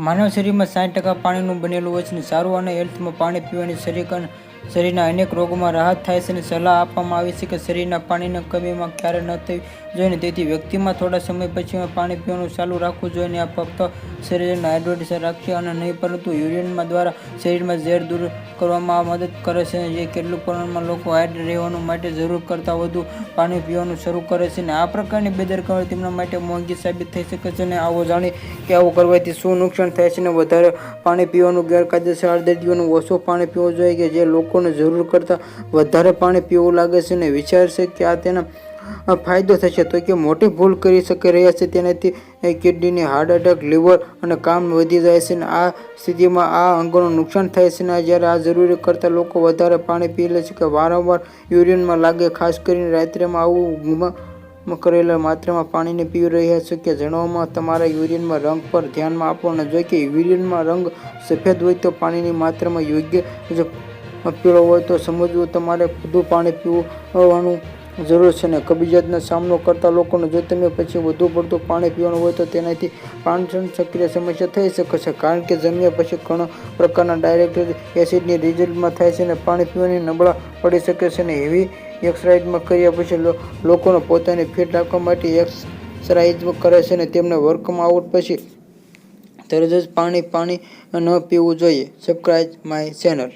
માનવ શરીરમાં સાઠ ટકા પાણીનું બનેલું હોય છે અને સારું અને હેલ્થમાં પાણી પીવાની શરીર શરીરના અનેક રોગોમાં રાહત થાય છે અને સલાહ આપવામાં આવી છે કે શરીરના પાણીની કમીમાં ક્યારે ન થવી જોઈએ તેથી વ્યક્તિમાં થોડા સમય પછી પાણી પીવાનું ચાલુ રાખવું જોઈએ અને આ ફક્ત શરીરને હાઇડ્રેટેડ રાખશે અને નહીં, પરંતુ યુરિનમાં દ્વારા શરીરમાં ઝેર દૂર કરવામાં મદદ કરે છે જે કેટલું પ્રમાણમાં લોકો હાઇડ્રેટ રહેવાનું માટે જરૂર કરતાં વધુ પાણી પીવાનું શરૂ કરે છે અને આ પ્રકારની બેદરકારી તેમના માટે મોંઘી સાબિત થઈ શકે છે અને આવો જાણી કે આવું કરવાથી શું નુકસાન થાય છે અને વધારે પાણી પીવાનું ગેરકાયદેસર દર્દીઓનું ઓછું પાણી પીવું જોઈએ કે જે લોકોને જરૂર કરતાં વધારે પાણી પીવું લાગે છે અને વિચારશે કે આ તેના ફાયદો થશે. તો કે મોટી ભૂલ કરી શકે રહ્યા છે તેનાથી કિડનીની હાર્ટ એટેક, લીવર અને કામ વધી જાય છે અને આ સ્થિતિમાં આ અંગોનું નુકસાન થાય છે ને જ્યારે આ જરૂરી કરતાં લોકો વધારે પાણી પી લે છે કે વારંવાર યુરિનમાં લાગે, ખાસ કરીને રાત્રિમાં આવું કરેલા માત્રામાં પાણીને પી રહ્યા છે કે જણાવવામાં તમારા યુરિનમાં રંગ પર ધ્યાનમાં આપવાનું જો કે યુરિનમાં રંગ સફેદ હોય તો પાણીની માત્રામાં યોગ્ય જો પીળો હોય તો સમજવું તમારે વધુ પાણી પીવાનું જરૂર છે ને કબજિયાતનો સામનો કરતા લોકોને જો તમે પછી વધુ પડતું પાણી પીવાનું હોય તો તેનાથી પાચન સક્રિય સમસ્યા થઈ શકે છે. કારણ કે જમ્યા પછી ઘણા પ્રકારના ડાયરેક્ટ એસિડની રિઝલ્ટમાં થાય છે અને પાણી પીવાની નબળા પડી શકે છે ને એવી એક્સરસાઇઝમાં કર્યા પછી લોકોને પોતાને ફિટ રાખવા માટે એક્સરસાઇઝ કરે છે અને તેમને વર્કમાં આઉટ પછી તરત જ પાણી પાણી ન પીવું જોઈએ. Subscribe my channel.